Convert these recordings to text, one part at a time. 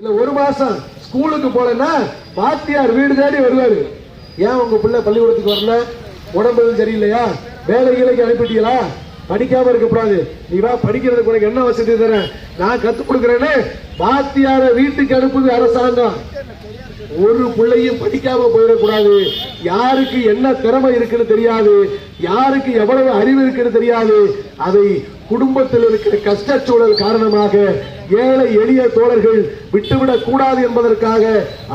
இல்ல ஒரு மாசம் ஸ்கூலுக்கு போலன்னா வாத்தியார் வீடு தேடி வருவாரு. ஏன் உங்க பிள்ளை பள்ளிக்கூடத்துக்கு வரல? உடம்பு சரியில்லையா? வேலை கீழைக்கு அனுப்பிட்டீங்களா? படிக்காம இருக்கக்கூடாது நீ வா படிக்கிறதுக்கு உனக்கு என்ன வசதி தரேன்? நான் கத்துக் கொடுக்குறேன்னு பாத்தியார வீட்டுக்கு அனுப்புது அரசாங்கம். ஒரு பிள்ளையும் படிக்காம போயிடக்கூடாது. யாருக்கு என்ன திறமை இருக்குன்னு தெரியாது. யாருக்கு எவ்வளவு அறிவு இருக்குன்னு தெரியாது. அதை குடும்பத்தில் இருக்கிற கஷ்ட சூழல் காரணமாக ஏழை எளிய தோழர்கள் விட்டுவிடக் கூடாது என்பதற்காக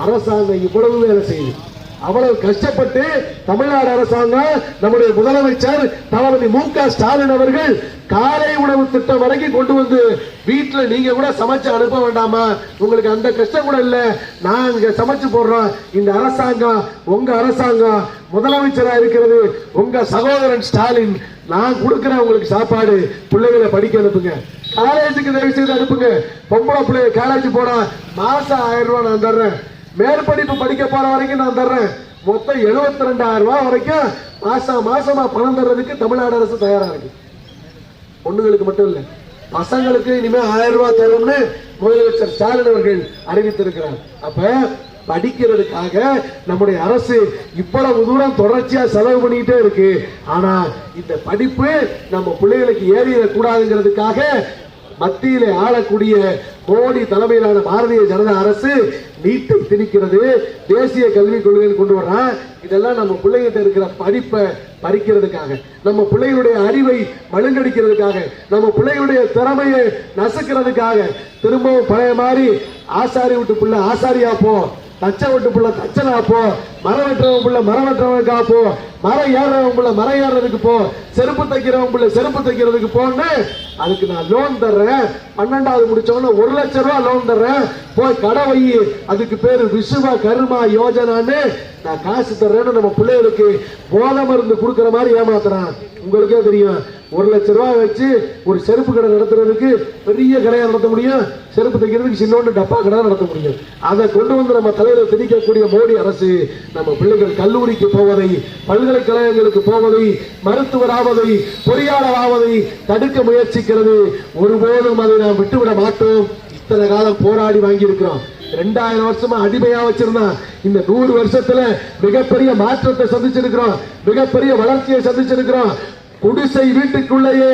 அரசாங்கம் இவ்வளவு வேலை செய்யுது அவ்வளவு கஷ்டப்பட்டு தமிழ்நாடு அரசாங்கம் நம்முடைய முதலமைச்சர் தளபதி மு க ஸ்டாலின் அவர்கள் காலை உணவு திட்டம் வரைக்கும் கொண்டு வந்து வீட்டில் நீங்க கூட சமைச்சு அனுப்ப வேண்டாமா? உங்களுக்கு அந்த கஷ்டம் கூட இல்லை. நான் சமைச்சு போடுறோம் இந்த அரசாங்கம் உங்க அரசாங்கம் முதலமைச்சராக இருக்கிறது. உங்க சகோதரன் ஸ்டாலின் நான் கொடுக்குறேன் உங்களுக்கு சாப்பாடு. பிள்ளைகளை படிக்க அனுப்புங்க. காலேஜுக்கு தயவு செய்து அனுப்புங்க. பொம்பளை பிள்ளைங்க காலேஜ் போனா மாசம் ஆயிரம் ரூபாய் நான் தர்றேன். மேற்படிப்பு படிக்க போற வரைக்கும் நான் தர்றேன். மொத்தம் எழுபத்தி ரெண்டாயிரம் ரூபாய் வரைக்கும் மாசம் மாசமா பணம் தர்றதுக்கு தமிழ்நாடு அரசு தயாரா இருக்கு. பொண்ணுங்களுக்கு மட்டும் இல்லை பசங்களுக்கு இனிமே ஆயிரம் ரூபாய் தரும்னு முதலமைச்சர் ஸ்டாலின் அவர்கள் அறிவித்திருக்கிறார். அப்ப படிக்கிறதுக்காக நம்முடைய அரசு இவ்வளவு தூரம் தொடர்ச்சியா செலவு பண்ணிக்கிட்டே இருக்கு. ஆனா இந்த படிப்பு நம்ம பிள்ளைகளுக்கு ஏறிடக்கூடாதுங்கிறதுக்காக மத்தியிலே ஆளக்கூடிய மோடி தலைமையிலான பாரதிய ஜனதா அரசு நீட்டை திணிக்கிறது. தேசிய கல்விக் கொள்கையில் கொண்டு வர்றான் இதெல்லாம் நம்ம பிள்ளைகிட்ட இருக்கிற படிப்பை பறிக்கிறதுக்காக நம்ம பிள்ளைகளுடைய அறிவை மழுங்கடிக்கிறதுக்காக நம்ம பிள்ளைகளுடைய திறமையை நசுக்கிறதுக்காக திரும்பவும் பழைய மாதிரி ஆசாரி விட்டு பிள்ளை ஆசாரியா போ தச்ச விட்டு பிள்ளை தச்சனா போ மரம் வெட்டுறவன் பிள்ளை மரம் வெட்டுறவனுக்கா மரம் ஏறுறவன் பிள்ளை மரம் ஏறுறதுக்கு போ. செருப்பு தைக்கிறவன் செருப்பு தைக்கிறதுக்கு போன்னு அதுக்கு நான் லோன் தர்றேன். பன்னெண்டாவது முடிச்சவன ஒரு லட்சம் ரூபா லோன் தர்றேன். போய் கடை வை. அதுக்கு பேரு விசுவ கர்மா யோஜனான்னு நான் காசு தர்றேன்னு நம்ம பிள்ளைகளுக்கு போதை மருந்து கொடுக்குற மாதிரி ஏமாத்துறான். உங்களுக்கே தெரியும். ஒரு லட்ச ரூபா வச்சு ஒரு செருப்பு கடை நடத்துறதுக்கு பெரிய கடையா நடத்த முடியும். செருப்பு தைக்கிறதுக்கு சின்னோண்டு டப்பா கடை நடத்த முடியும். அதை கொண்டு வந்து நம்ம தலைவரை திணிக்கக்கூடிய மோடி அரசு நம்ம பிள்ளைகள் கல்லூரிக்கு போவதை பல்கலைக்கழகங்களுக்கு போவதை மருத்துவராவதை பொறியாளராவதை தடுக்க முயற்சிக்கிறது. ஒருபோதும் அதை நாம் விட்டுவிட மாட்டோம். இத்தனை காலம் போராடி வாங்கி இருக்கிறோம் ரெண்டாயிரம் வருஷமா அடிமையா வச்சிருந்தான் இந்த நூறு வருஷத்துல மிகப்பெரிய மாற்றத்தை சந்திச்சிருக்கிறோம். மிகப்பெரிய வளர்ச்சியை சந்திச்சிருக்கிறோம். குடிசை வீட்டுக்குள்ளேயே